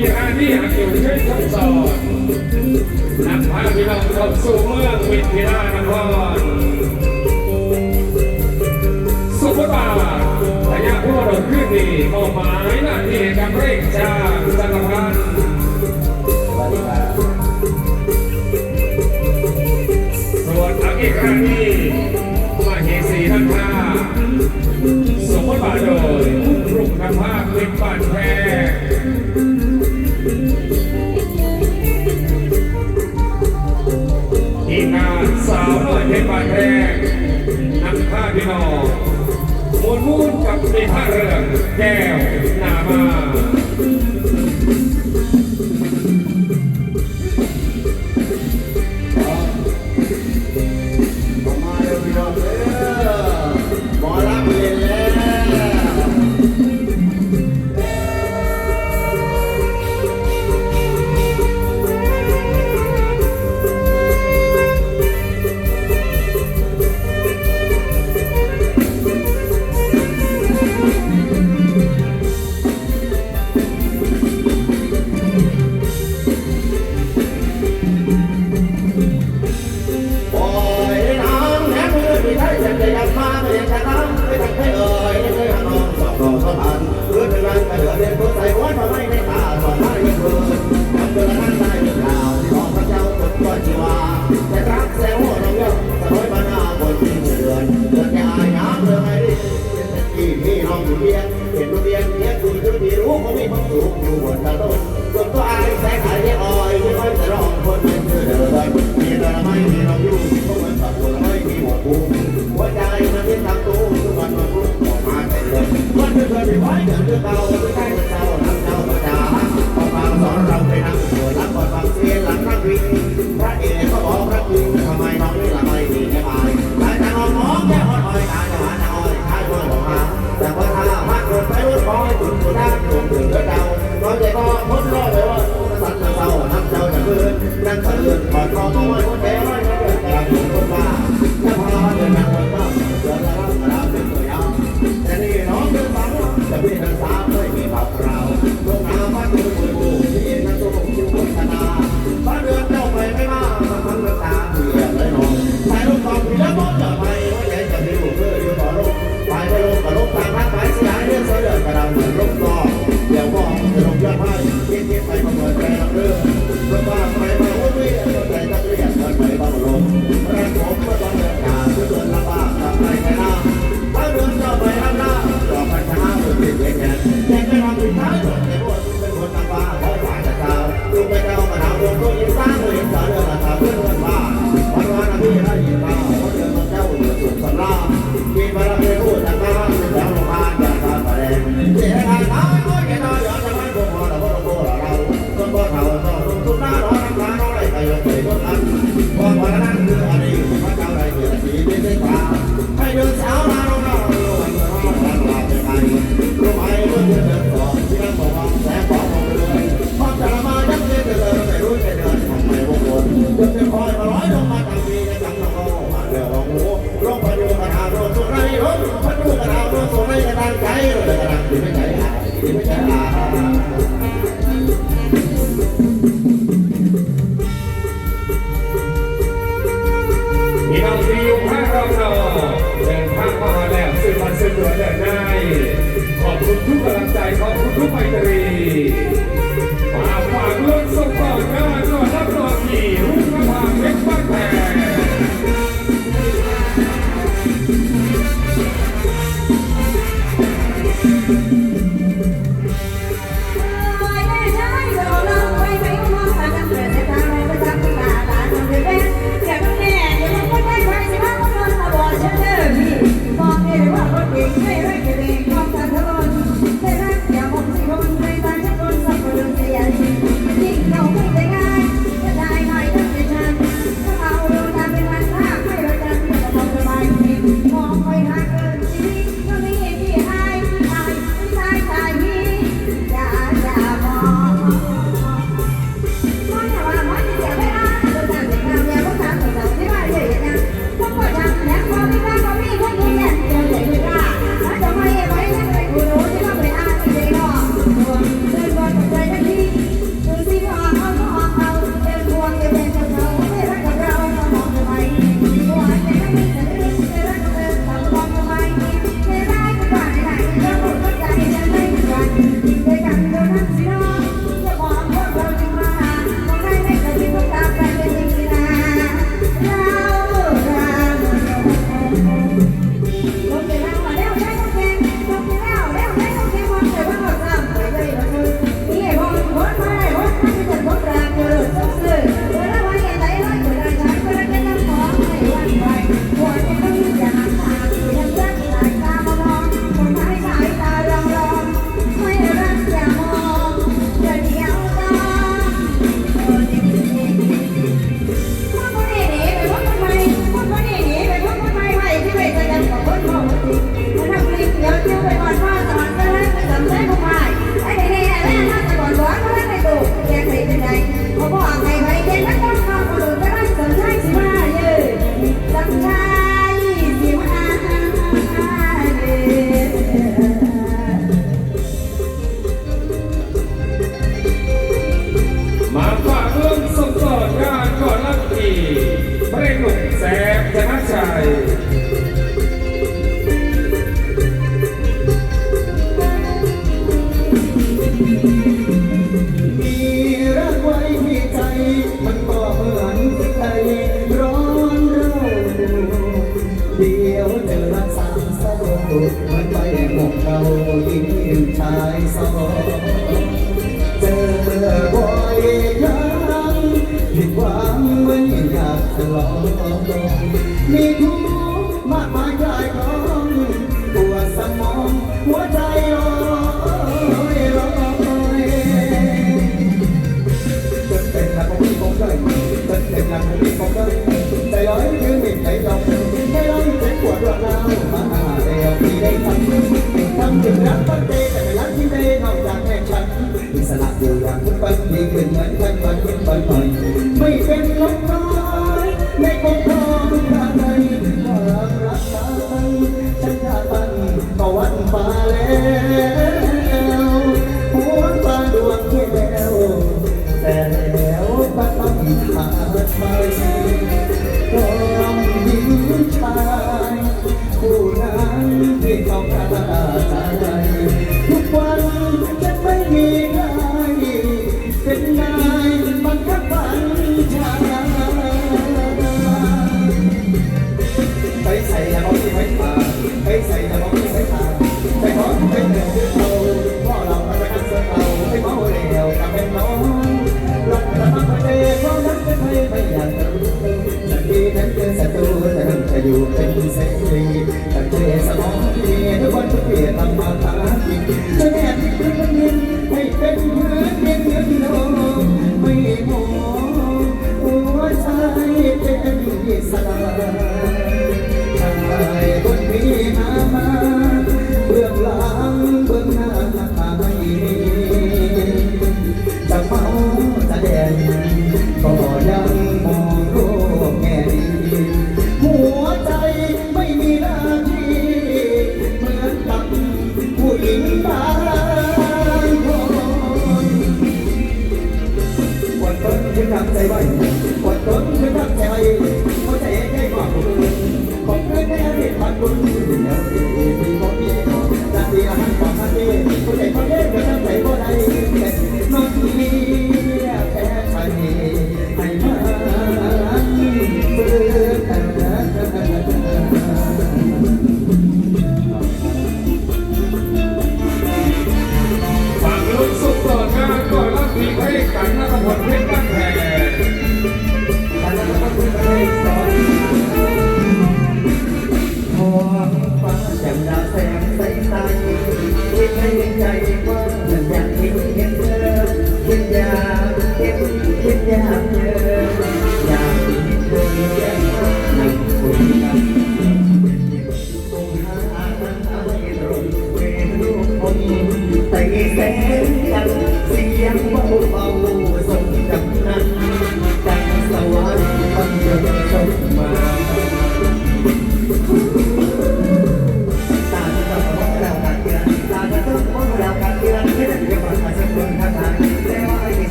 มีหาที่หากอยู่เช่นคำสอนนักพาพี่น้องเข้าสู่เมืองวิทยานครสุขบาทระยะผู้ดมขึ้นดีเป้าหมายหน้าที่การเร่งชาจักรพัดธ์ส่วนอังกฤษครั้งนี้มาเฮสีท่านห้าสมมติบาโดยรุ่งทำภาพเป็นบ้านแพร เปิดให้บานแพงนักผ้าพี่น้องมวลมุ่นกับในผ้าเรืองแก้วนามา Amen. Prepara para เปลี่ยนมาทาง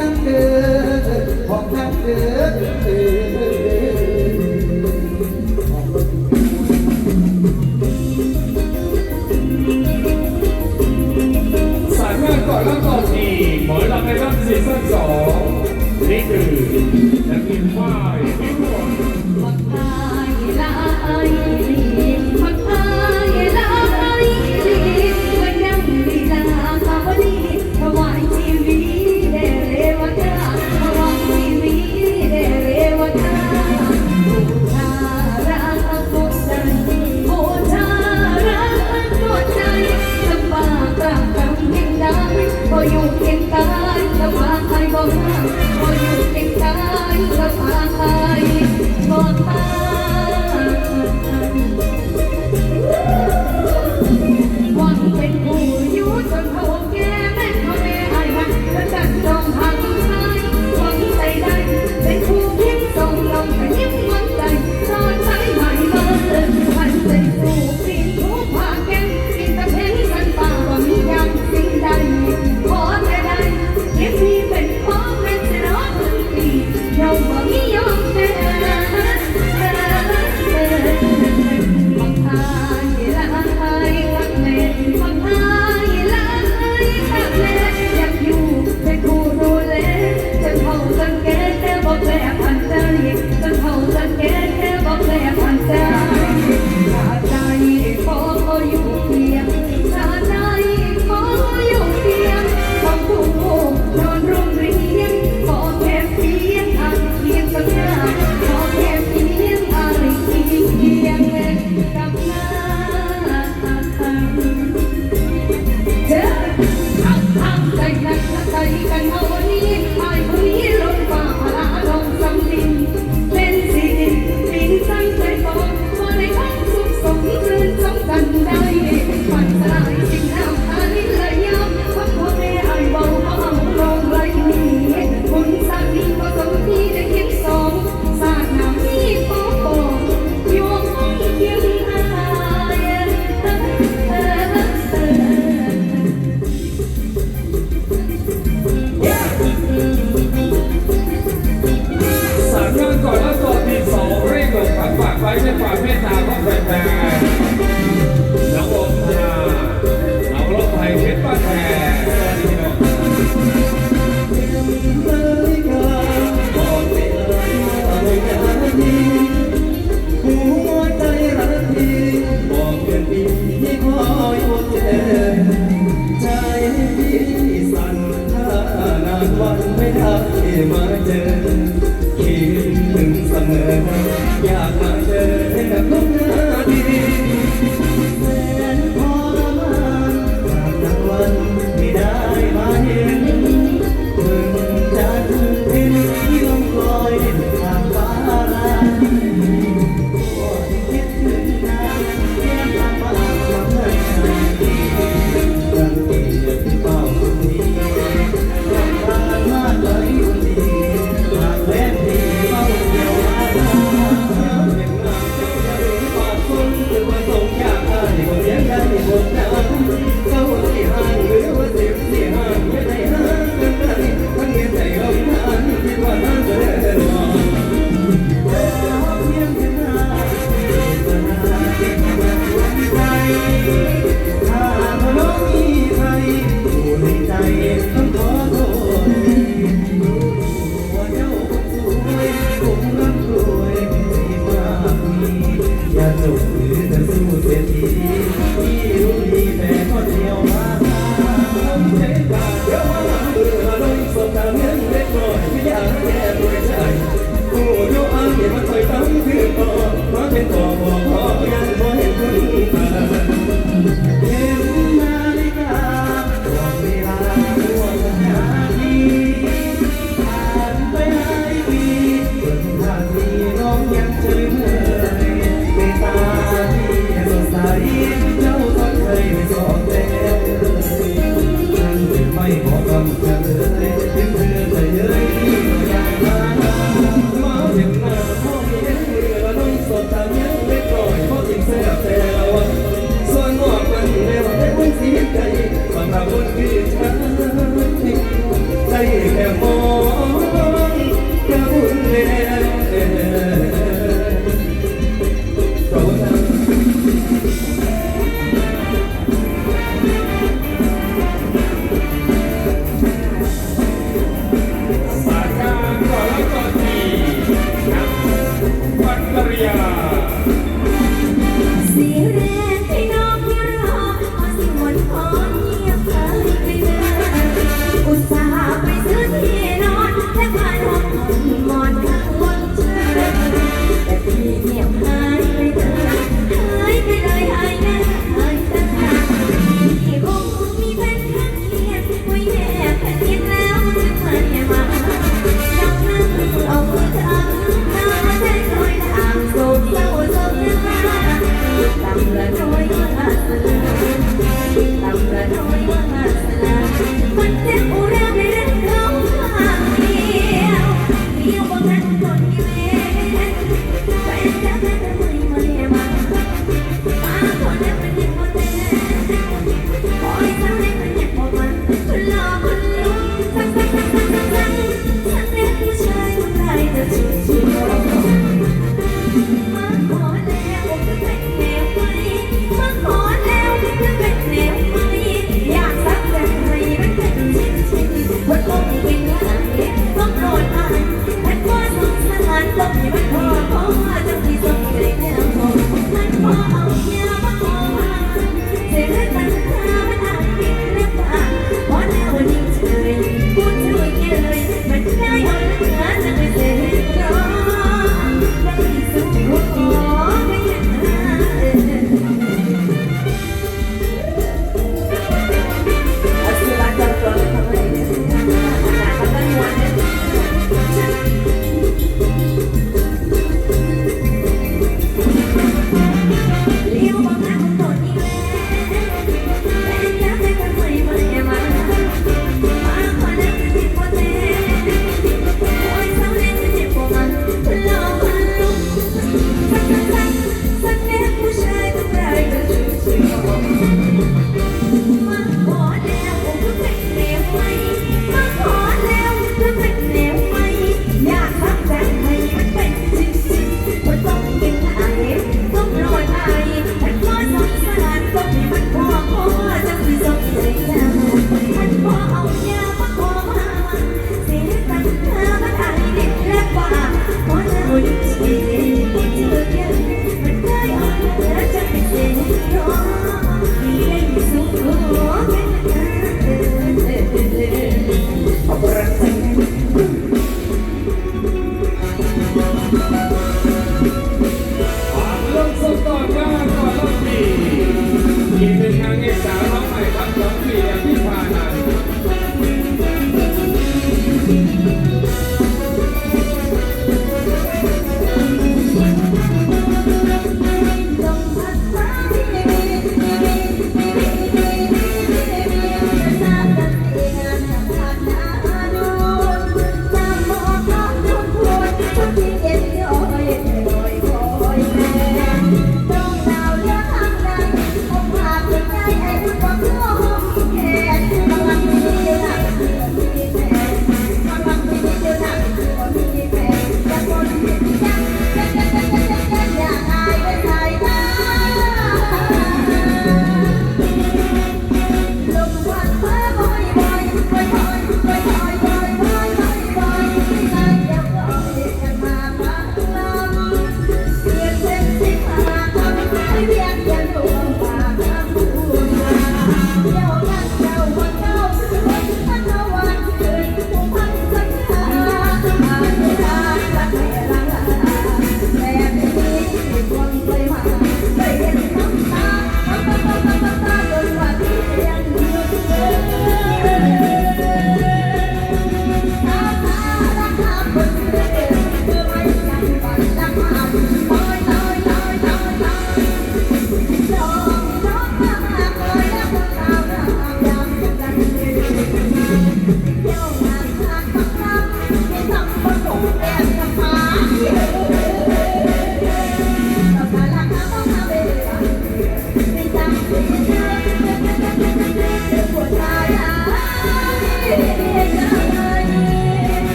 น้ำเดือดหอมน้ำเดือสายเพื่อนก่อนแล้วก่นดีหมอลำในรับซีซั่นสองนี่คือนักบินฝ้าว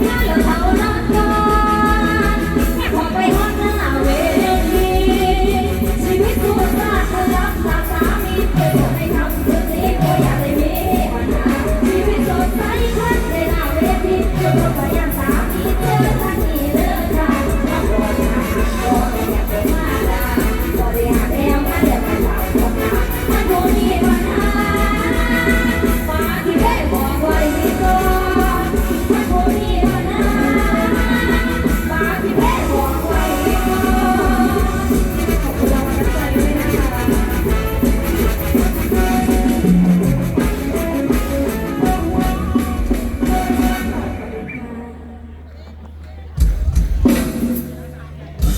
Thank you.